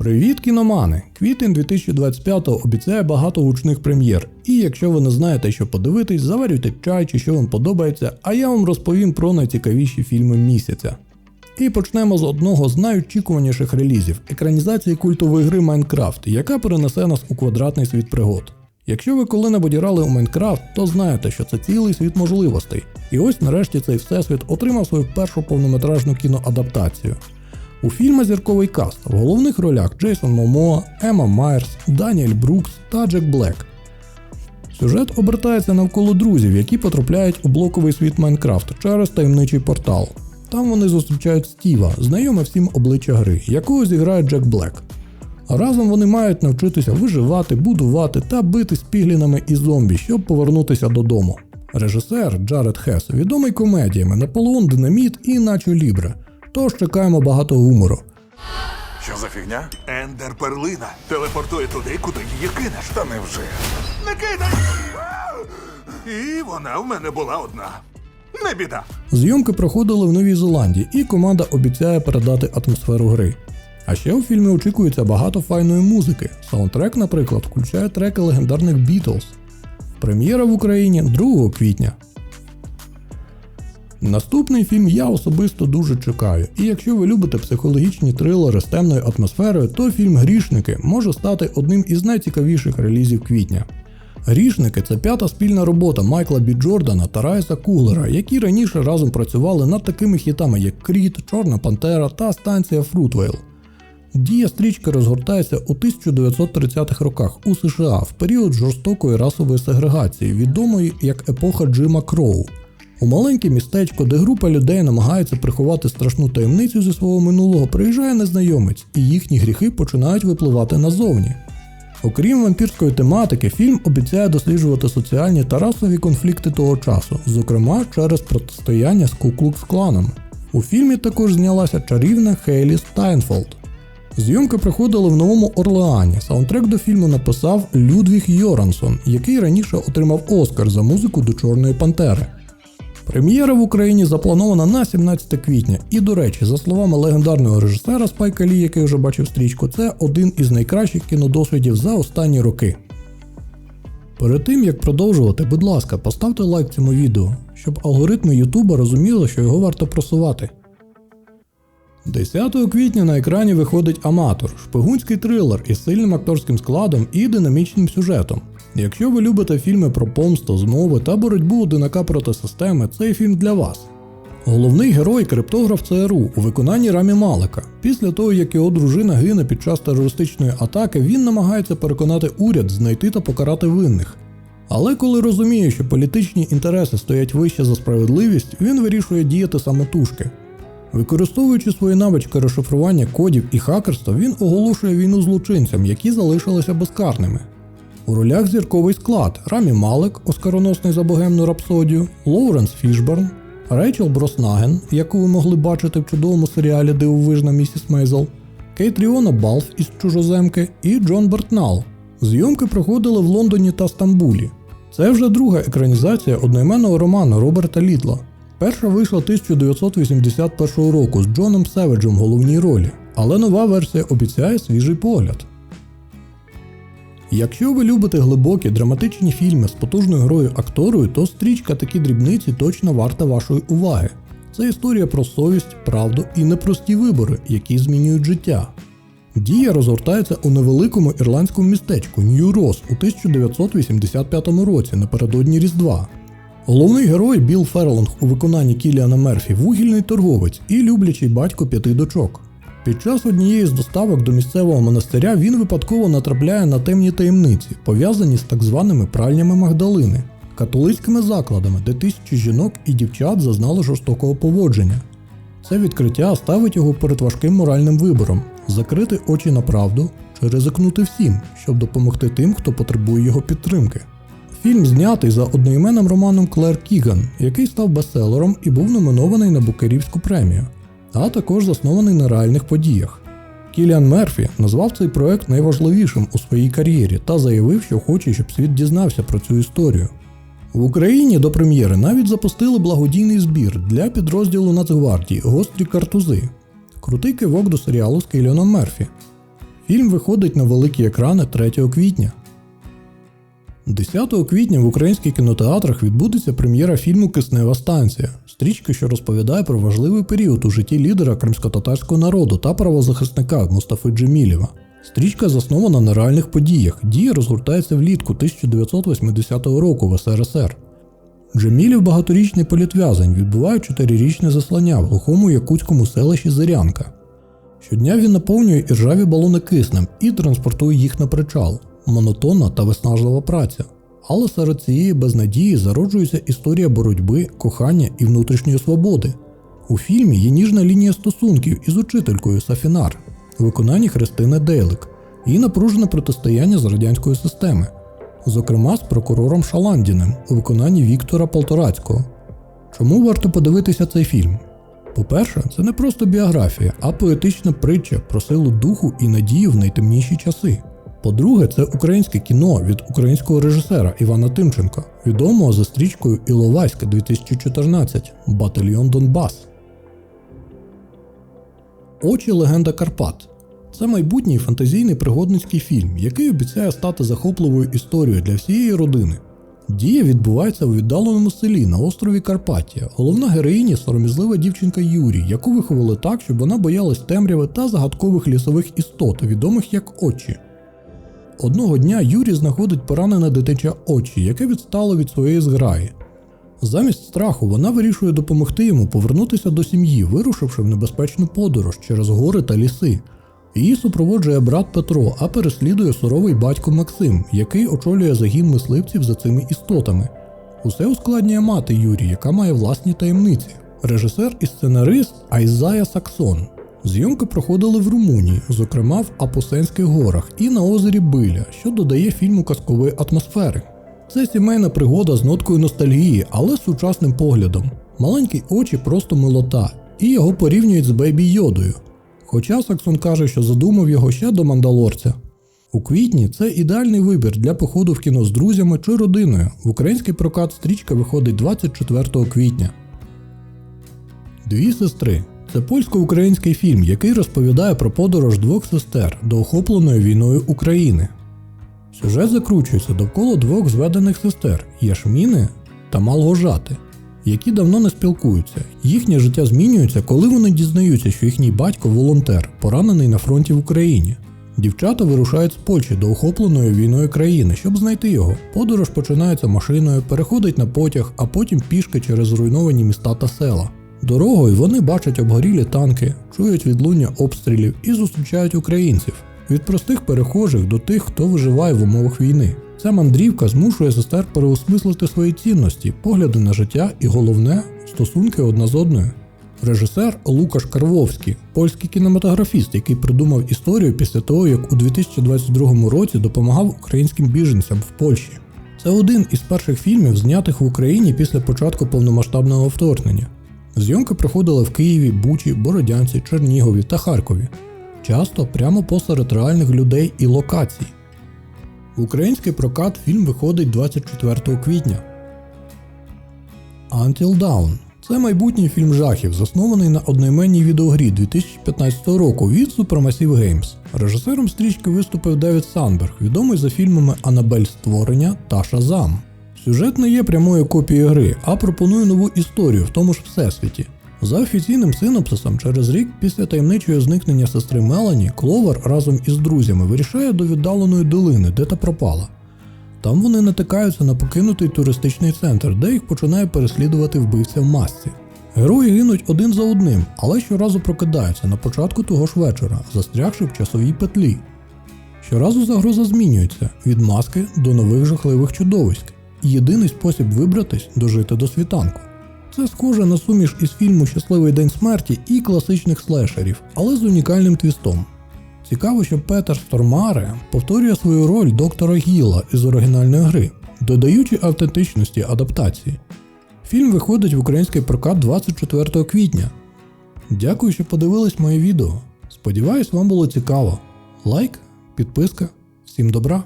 Привіт, кіномани! Квітень 2025 обіцяє багато гучних прем'єр. І якщо ви не знаєте, що подивитись, заварюйте чай чи що вам подобається, а я вам розповім про найцікавіші фільми місяця. І почнемо з одного з найочікуваніших релізів екранізації культової гри Майнкрафт, яка перенесе нас у квадратний світ пригод. Якщо ви коли-небудь грали у Майнкрафт, то знаєте, що це цілий світ можливостей. І ось нарешті цей всесвіт отримав свою першу повнометражну кіноадаптацію. У фільмі зірковий каст в головних ролях Джейсон Момоа, Ема Майерс, Даніель Брукс та Джек Блек. Сюжет обертається навколо друзів, які потрапляють у блоковий світ Майнкрафт через таємничий портал. Там вони зустрічають Стіва, знайоме всім обличчя гри, якого зіграє Джек Блек. Разом вони мають навчитися виживати, будувати та бити з і зомбі, щоб повернутися додому. Режисер Джаред Хес відомий комедіями Наполеон Динаміт і Начо Лібре. Тож чекаємо багато гумору. Що за фігня? Ендер перлина телепортує туди, куди її кинеш. Та невже. Не кидай! І вона в мене була одна. Не біда. Зйомки проходили в Новій Зеландії, і команда обіцяє передати атмосферу гри. А ще у фільмі очікується багато файної музики. Саундтрек, наприклад, включає треки легендарних Beatles. Прем'єра в Україні 2 квітня. Наступний фільм я особисто дуже чекаю, і якщо ви любите психологічні трилери з темною атмосферою, то фільм Грішники може стати одним із найцікавіших релізів квітня. Грішники це п'ята спільна робота Майкла Бі Джордана та Райса Куглера, які раніше разом працювали над такими хітами, як Кріт, Чорна Пантера та станція Фрутвейл. Дія стрічки розгортається у 1930-х роках у США в період жорстокої расової сегрегації, відомої як епоха Джима Кроу. У маленьке містечко, де група людей намагається приховати страшну таємницю зі свого минулого, приїжджає незнайомець, і їхні гріхи починають випливати назовні. Окрім вампірської тематики, фільм обіцяє досліджувати соціальні та расові конфлікти того часу, зокрема через протистояння з Куклукс кланом. У фільмі також знялася чарівна Хейлі Стайнфолд. Зйомки проходили в Новому Орлеані. Саундтрек до фільму написав Людвіг Йорансон, який раніше отримав Оскар за музику до Чорної Пантери. Прем'єра в Україні запланована на 17 квітня. І, до речі, за словами легендарного режисера Спайка Лі, який вже бачив стрічку, це один із найкращих кінодосвідів за останні роки. Перед тим як продовжувати, будь ласка, поставте лайк цьому відео, щоб алгоритми Ютуба розуміли, що його варто просувати. 10 квітня на екрані виходить Аматор, шпигунський трилер із сильним акторським складом і динамічним сюжетом. Якщо ви любите фільми про помсту, змови та боротьбу одинака проти системи, цей фільм для вас. Головний герой криптограф ЦРУ у виконанні Рамі Малика. Після того, як його дружина гине під час терористичної атаки, він намагається переконати уряд знайти та покарати винних. Але коли розуміє, що політичні інтереси стоять вище за справедливість, він вирішує діяти самотужки. Використовуючи свої навички розшифрування кодів і хакерства, він оголошує війну злочинцям, які залишилися безкарними. У ролях зірковий склад Рамі Малек, оскароносний за богемну рапсодію, Лоуренс Фішберн, Рейчел Броснаген, яку ви могли бачити в чудовому серіалі Дивовижна місіс Мейзел, Кейтріона Балф із Чужоземки і Джон Бертнал. Зйомки проходили в Лондоні та Стамбулі. Це вже друга екранізація одноіменного роману Роберта Літла. Перша вийшла 1981 року з Джоном Севеджем в головній ролі, але нова версія обіцяє свіжий погляд. Якщо ви любите глибокі драматичні фільми з потужною грою акторою, то стрічка такі дрібниці точно варта вашої уваги. Це історія про совість, правду і непрості вибори, які змінюють життя. Дія розгортається у невеликому ірландському містечку Нью-Рос у 1985 році напередодні Різдва. Головний герой Білл Ферлонг у виконанні Кіліана Мерфі вугільний торговець і люблячий батько п'яти дочок. Під час однієї з доставок до місцевого монастиря він випадково натрапляє на темні таємниці, пов'язані з так званими пральнями Магдалини, католицькими закладами, де тисячі жінок і дівчат зазнали жорстокого поводження. Це відкриття ставить його перед важким моральним вибором закрити очі на правду чи ризикнути всім, щоб допомогти тим, хто потребує його підтримки. Фільм знятий за одноіменним романом Клер Кіган, який став бестселером і був номінований на Букерівську премію, а також заснований на реальних подіях. Кіліан Мерфі назвав цей проект найважливішим у своїй кар'єрі та заявив, що хоче, щоб світ дізнався про цю історію. В Україні до прем'єри навіть запустили благодійний збір для підрозділу Нацгвардії Гострі картузи. Крутий кивок до серіалу з Кіліаном Мерфі. Фільм виходить на великі екрани 3 квітня. 10 квітня в українських кінотеатрах відбудеться прем'єра фільму Киснева станція, стрічка, що розповідає про важливий період у житті лідера кримсько-татарського народу та правозахисника Мустафи Джемілєва. Стрічка заснована на реальних подіях. Дія розгортається влітку 1980 року в СРСР. Джемілів багаторічний політв'язень відбуває чотирирічне заслання в глухому якутському селищі Зирянка. Щодня він наповнює іржаві балони киснем і транспортує їх на причал. Монотонна та виснажлива праця. Але серед цієї безнадії зароджується історія боротьби, кохання і внутрішньої свободи. У фільмі є ніжна лінія стосунків із учителькою Сафінар виконанні Христини Дейлик і напружене протистояння з радянської системи, зокрема з прокурором Шаландіним у виконанні Віктора Полторацького. Чому варто подивитися цей фільм? По-перше, це не просто біографія, а поетична притча про силу духу і надію в найтемніші часи. По-друге, це українське кіно від українського режисера Івана Тимченка, відомого за стрічкою Іловайська 2014 Батальйон Донбас. Очі легенда Карпат. Це майбутній фантазійний пригодницький фільм, який обіцяє стати захопливою історією для всієї родини. Дія відбувається у віддаленому селі на острові Карпаття. Головна героїня сором'язлива дівчинка Юрій, яку виховали так, щоб вона боялась темряви та загадкових лісових істот, відомих як очі. Одного дня Юрій знаходить поранене дитяче очі, яке відстало від своєї зграї. Замість страху вона вирішує допомогти йому повернутися до сім'ї, вирушивши в небезпечну подорож через гори та ліси. Її супроводжує брат Петро, а переслідує суровий батько Максим, який очолює загін мисливців за цими істотами. Усе ускладнює мати Юрій, яка має власні таємниці. Режисер і сценарист Айзая Саксон. Зйомки проходили в Румунії, зокрема в Апусенських горах і на озері Биля, що додає фільму казкової атмосфери. Це сімейна пригода з ноткою ностальгії, але з сучасним поглядом. Маленькі очі просто милота, і його порівнюють з Бейбі Йодою. Хоча Саксон каже, що задумав його ще до мандалорця. У квітні це ідеальний вибір для походу в кіно з друзями чи родиною. В український прокат стрічка виходить 24 квітня. Дві сестри це польсько-український фільм, який розповідає про подорож двох сестер до охопленої війною України. Сюжет закручується довкола двох зведених сестер Яшміни та Малгожати, які давно не спілкуються. Їхнє життя змінюється, коли вони дізнаються, що їхній батько волонтер, поранений на фронті в Україні. Дівчата вирушають з Польщі до охопленої війною країни, щоб знайти його. Подорож починається машиною, переходить на потяг, а потім пішки через зруйновані міста та села. Дорогою вони бачать обгорілі танки, чують відлуння обстрілів і зустрічають українців від простих перехожих до тих, хто виживає в умовах війни. Ця мандрівка змушує сестер переосмислити свої цінності, погляди на життя і головне стосунки одна з одною. Режисер Лукаш Карвовський, польський кінематографіст, який придумав історію після того, як у 2022 році допомагав українським біженцям в Польщі. Це один із перших фільмів, знятих в Україні після початку повномасштабного вторгнення. Зйомки проходили в Києві, Бучі, Бородянці, Чернігові та Харкові часто прямо посеред реальних людей і локацій. В український прокат фільм виходить 24 квітня. Until Dawn це майбутній фільм жахів, заснований на одноіменній відеогрі 2015 року від Supermassive Games. Режисером стрічки виступив Девід Санберг, відомий за фільмами Анабель Створення та Шазам. Сюжет не є прямою копією гри, а пропонує нову історію в тому ж всесвіті. За офіційним синопсисом, через рік після таємничого зникнення сестри Мелані, Кловер разом із друзями вирішає до віддаленої долини, де та пропала. Там вони натикаються на покинутий туристичний центр, де їх починає переслідувати вбивця в масці. Герої гинуть один за одним, але щоразу прокидаються на початку того ж вечора, застрягши в часовій петлі. Щоразу загроза змінюється від маски до нових жахливих чудовиськ, єдиний спосіб вибратись дожити до світанку. Це схоже на суміш із фільму Щасливий день смерті і класичних слешерів, але з унікальним твістом. Цікаво, що Петер Стормаре повторює свою роль доктора Гіла із оригінальної гри, додаючи автентичності адаптації. Фільм виходить в український прокат 24 квітня. Дякую, що подивились моє відео. Сподіваюсь, вам було цікаво. Лайк, підписка, всім добра!